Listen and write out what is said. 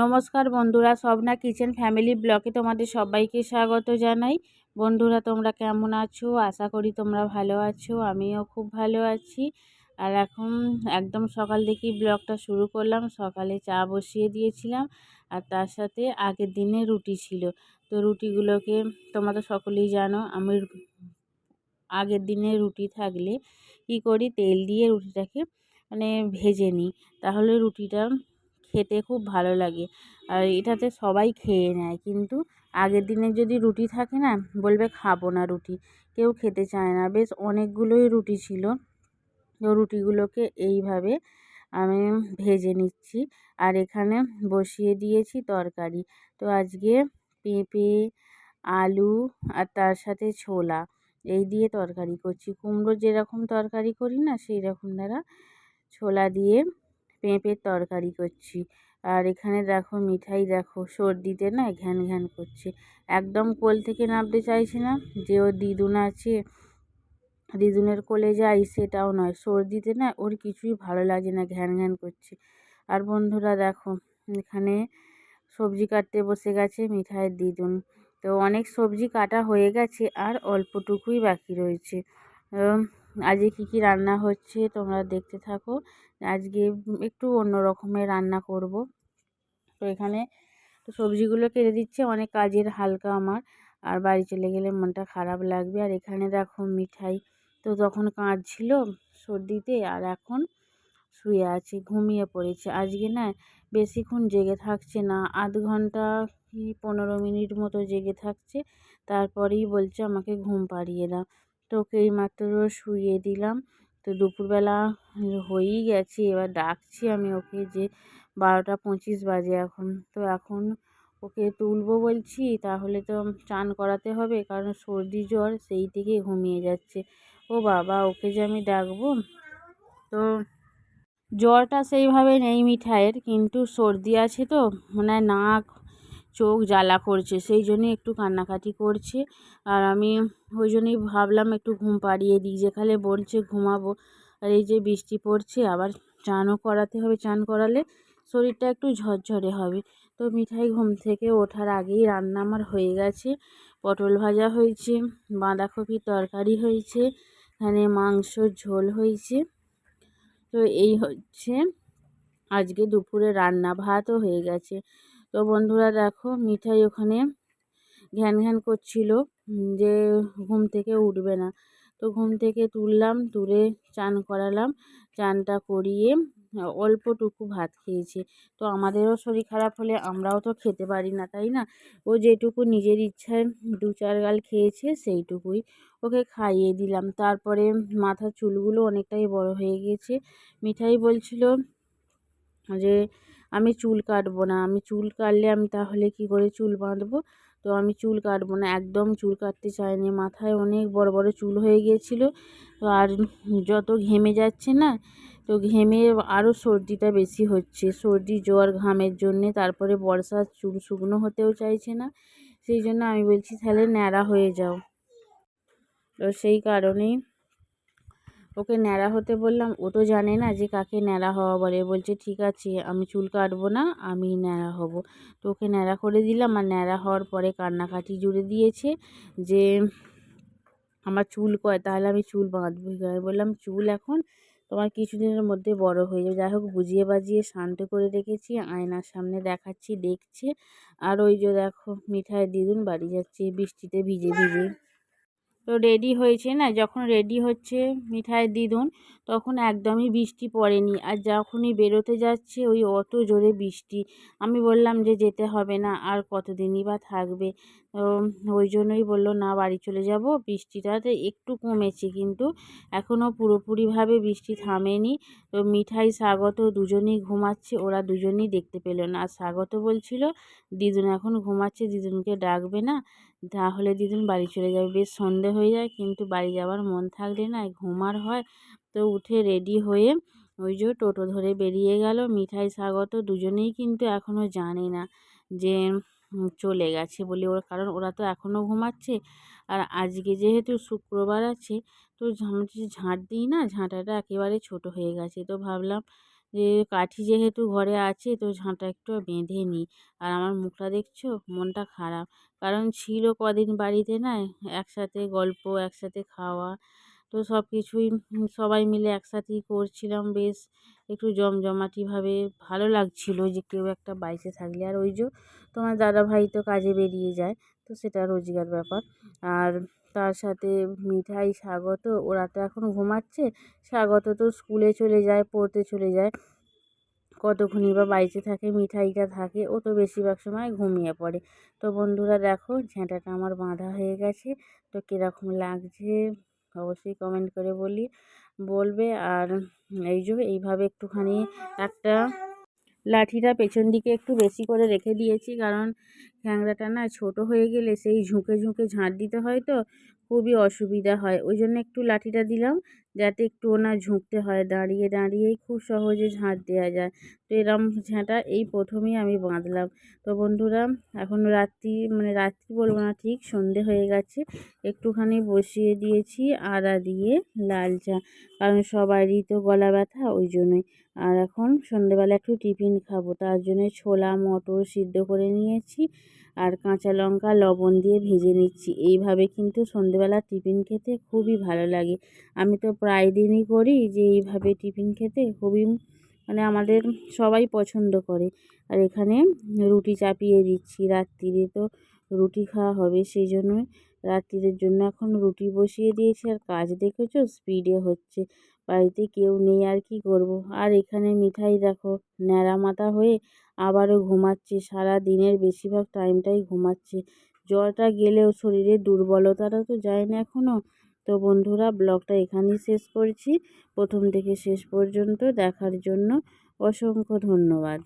নমস্কার বন্ধুরা সবনা kitchen family ব্লকে তোমাদের সবাইকে স্বাগত জানাই। বন্ধুরা, তোমরা কেমন আছো? আশা করি তোমরা ভালো আছো, আমিও খুব ভালো আছি। আর এখন একদম সকাল থেকেই ব্লগটা শুরু করলাম, সকালে চা বসিয়ে দিয়েছিলাম আর তার সাথে আগের দিনে রুটি ছিল। তো রুটিগুলোকে তোমরা তো সকলেই জানো, আমি আগের দিনে রুটি থাকলে কি করি? তেল দিয়ে রুটিটাকে মানে ভেজে নিই। তাহলে রুটিটা খেতে খুব ভালো লাগে। আর এটাতে সবাই খেয়ে নেয়। কিন্তু আগের দিনের যদি রুটি থাকে না, বলবে খাব না রুটি। কেউ খেতে চায় না। বেশ অনেকগুলোই রুটি ছিল। তো রুটিগুলোকে এইভাবে আমি ভেজে নিচ্ছি। আর এখানে বসিয়ে দিয়েছি তরকারি। তো আজকে পেঁপে, আলু আর তার সাথে ছোলা এই দিয়ে তরকারি করছি। কুমড়ো যেরকম তরকারি করি না সেই রকম দ্বারা ছোলা দিয়ে পেঁপের তরকারি করছি। আর এখানে দেখো মিঠাই দেখো, সর্দিতে না ঘ্যান ঘ্যান করছে। একদম কোল থেকে নামতে চাইছে না, যে ওর দিদুন আছে, দিদুনের কোলে যাই সেটাও নয়। সর্দিতে না ওর কিছুই ভালো লাগে না, ঘ্যান ঘ্যান করছে। আর বন্ধুরা দেখো, এখানে সবজি কাটতে বসে গেছে মিঠাইয়ের দিদুন। তো অনেক সবজি কাটা হয়ে গেছে আর অল্পটুকুই বাকি রয়েছে। আজকে কী কী রান্না হচ্ছে তোমরা দেখতে থাকো। আজকে একটু অন্য রকমের রান্না করব। তো এখানে তো সবজিগুলো কেটে দিচ্ছে, অনেক কাজের হালকা আমার। আর বাড়ি চলে গেলে মনটা খারাপ লাগবে। আর এখানে দেখো মিঠাই। তো তখন কাঁদছিল সর্দিতে আর এখন শুয়ে আছে, ঘুমিয়ে পড়েছে। আজকে না বেশিক্ষণ জেগে থাকছে না, আধ ঘণ্টা কি পনেরো মিনিট মতো জেগে থাকছে। তারপরেই বলছে আমাকে ঘুম পাড়িয়ে দাও। তো ওকে এইমাত্র শুইয়ে দিলাম। তো দুপুরবেলা হয়েই গেছে, এবার ডাকছি আমি ওকে যে বারোটা পঁচিশ বাজে এখন। তো এখন ওকে তুলবো বলছি, তাহলে তো চান করাতে হবে, কারণ সর্দি জ্বর সেই থেকে ঘুমিয়ে যাচ্ছে। ও বাবা, ওকে যে আমি ডাকবো? তো জ্বরটা সেইভাবে নেই মিঠাইয়ের, কিন্তু সর্দি আছে তো মানে নাক চোখ জ্বালা করছে, সেই জন্যই একটু কান্নাকাটি করছে। আর আমি ওই জন্যই ভাবলাম একটু ঘুম পাড়িয়ে দিই যেখানে বলছে ঘুমাবো। আর এই যে বৃষ্টি পড়ছে, আবার চানও করাতে হবে, চান করালে শরীরটা একটু ঝরঝরে হবে। তো মিঠাই ঘুম থেকে ওঠার আগেই রান্না আমার হয়ে গেছে। পটল ভাজা হয়েছে, বাঁধাকপির তরকারি হয়েছে, এখানে মাংসর ঝোল হয়েছে। তো এই হচ্ছে আজকে দুপুরে রান্না ভাতও হয়ে গেছে। তো বন্ধুরা দেখো মিঠাই ওখানে ঘ্যান ঘ্যান করছিল যে ঘুম থেকে উঠবে না। তো ঘুম থেকে তুললাম, তুলে চান করালাম, চানটা করিয়ে অল্পটুকু ভাত খেয়েছে। তো আমাদেরও শরীর খারাপ হলে আমরাও তো খেতে পারি না, তাই না? ও যেটুকু নিজের ইচ্ছায় দু চার গাল খেয়েছে সেইটুকুই ওকে খাইয়ে দিলাম। তারপরে মাথার চুলগুলো অনেকটাই বড় হয়ে গিয়েছে মিঠাই বলছিল যে আমি চুল কাটবো না। আমি চুল কাটলে আমি তাহলে কি করে চুল বাঁধবো? তো আমি চুল কাটবো না। একদম চুল কাটতে চাইনি। মাথায় অনেক বড় বড় চুল হয়ে গিয়েছিল। আর যত ঘেমে যাচ্ছে না, তো ঘেমে আরও সর্দিটা বেশি হচ্ছে। সর্দি, জ্বর, ঘামের জন্যে। তারপরে বর্ষার চুল শুকনো হতেও চাইছে না। সেই জন্য আমি বলছি, তাহলে ন্যাড়া হয়ে যাও। তো সেই কারণেই ওকে ন্যাড়া হতে বললাম, ও তো জানে না যে কাকে ন্যাড়া হওয়া বলে। বলছে, ঠিক আছে, আমি চুল কাটবো না, আমি ন্যাড়া হব। তো ওকে ন্যাড়া করে দিলাম আর ন্যাড়া হওয়ার পরে কান্নাকাটি জুড়ে দিয়েছে যে, আমার চুল কয়, তাহলে আমি চুল বাঁধবো। আমি বললাম, চুল এখন তোমার কিছুদিনের মধ্যে বড় হয়ে যাবে। যাই হোক, বুঝিয়ে বাজিয়ে শান্ত করে রেখেছি, আয়নার সামনে দেখাচ্ছি, দেখছে। আর ওই যে দেখো, মিঠাই দিদুন বাড়ি যাচ্ছে, বৃষ্টিতে ভিজে ভিজে। তো রেডি হয়েছে না? যখন রেডি হচ্ছে মিঠাইয়ের দিদুন, তখন একদমই বৃষ্টি পড়েনি। আর যখনই বেরোতে যাচ্ছে, ওই অত জোরে বৃষ্টি। আমি বললাম যে যেতে হবে না, আর কতদিনই বা থাকবে? ওই জন্যই বলল, না, বাড়ি চলে যাব। বৃষ্টিটাতে একটু কমেছে কিন্তু এখনও পুরোপুরিভাবে বৃষ্টি থামেনি। তো মিঠাই, স্বাগত দুজনেই ঘুমাচ্ছে। ওরা দুজনেই দেখতে পেল না। আর স্বাগত বলছিল, দিদুন এখন ঘুমাচ্ছে, দিদুনকে ডাকবে না? তাহলে দিদুন বাড়ি চলে যাবে। বেশ সন্ধে হয়ে যায় কিন্তু বাড়ি যাওয়ার মন থাকলে না ঘুমার হয়। তো উঠে রেডি হয়ে ওই যে টোটো ধরে বেরিয়ে গেল। মিঠাই, স্বাগত দুজনেই কিন্তু এখনও জানে না যে চলে গেছে বলে ওর, কারণ ওরা তো এখনও ঘুমাচ্ছে। আর আজকে যেহেতু শুক্রবার আছে, তো ঝাঁট দিই না, ঝাঁটাটা একেবারে ছোট হয়ে গেছে। তো ভাবলাম যে কাঠি যেহেতু ঘরে আছে, তো ঝাঁটা একটু বেঁধে নিই। আর আমার মুখটা দেখছ? মনটা খারাপ। কারণ ছিল কদিন বাড়িতে না, একসাথে গল্প, একসাথে খাওয়া তো সব কিছুই সবাই মিলে একসাথেই করছিলাম। বেশ একটু জমজমাটিভাবে ভালো লাগছিল যে কেউ একটা বাড়িতে থাকলে। আর ওই যে তোমার দাদাভাই তো কাজে বেরিয়ে যায়, তো সেটা রোজকার ব্যাপার। আর তার সাথে মিঠাই, স্বাগত, ওরা তো এখন ঘুমাচ্ছে। স্বাগত তো স্কুলে চলে যায়, পড়তে চলে যায়। কতক্ষণই বা বাড়িতে থাকে, মিঠাইটা থাকে, ও তো বেশিরভাগ সময় ঘুমিয়ে পড়ে। তো বন্ধুরা দেখো ঝ্যাঁটাটা আমার বাঁধা হয়ে গেছে। তো কীরকম লাগছে? অবশ্যই কমেন্ট করে বলি, বলবে। আর এই যে এইভাবে একটুখানি একটা লাঠিটা পেছন দিকে একটু বেশি করে রেখে দিয়েছি। কারণ খ্যাংরাটা না ছোট হয়ে গেলে সেই ঝুঁকে ঝুঁকে ঝাঁট দিতে হয় তো, খুবই অসুবিধা হয়। ওই জন্য একটু লাঠিটা দিলাম যাতে একটু না ঝুঁকতে হয়। দাঁড়িয়ে দাঁড়িয়েই খুব সহজে ঝাঁট দেওয়া যায়। তো এরম ঝাঁটা এই প্রথমেই আমি বাঁধলাম। তো বন্ধুরা, এখন রাত্রি মানে রাত্রি বলব না, ঠিক সন্ধে হয়ে গেছে। একটুখানি বসিয়ে দিয়েছি আদা দিয়ে লাল চা। কারণ সবারই তো গলা ব্যথা, ওই জন্যই। আর এখন সন্ধেবেলা একটু টিফিন খাব। তার জন্য ছোলা, মটর সিদ্ধ করে নিয়েছি। আর কাঁচা লঙ্কা লবণ দিয়ে ভেজে নিচ্ছি। এইভাবে কিন্তু সন্ধেবেলা টিফিন খেতে খুবই ভালো লাগে। আমি তো প্রায় দিনই করি যে এইভাবে টিফিন খেতে খুবই মানে আমাদের সবাই পছন্দ করে। আর এখানে রুটি চাপিয়ে দিচ্ছি রাত্রিরে তো রুটি খাওয়া হবে সেই জন্যই রাত্রিরের জন্য এখন রুটি বসিয়ে দিয়েছি আর কাজ দেখেছ? স্পিডে হচ্ছে। বাড়িতে কেউ নেই, আর কি করব? আর এখানে মিঠাই দেখো, ন্যাড়া মাথা হয়ে আবারও ঘুমাচ্ছে। সারা দিনের বেশিরভাগ টাইমটাই ঘুমাচ্ছে। জ্বরটা গেলেও শরীরের দুর্বলতাটা তো যায় না এখনও তো বন্ধুরা, ব্লগটা এখানেই শেষ করছি। প্রথম থেকে শেষ পর্যন্ত দেখার জন্য অসংখ্য ধন্যবাদ।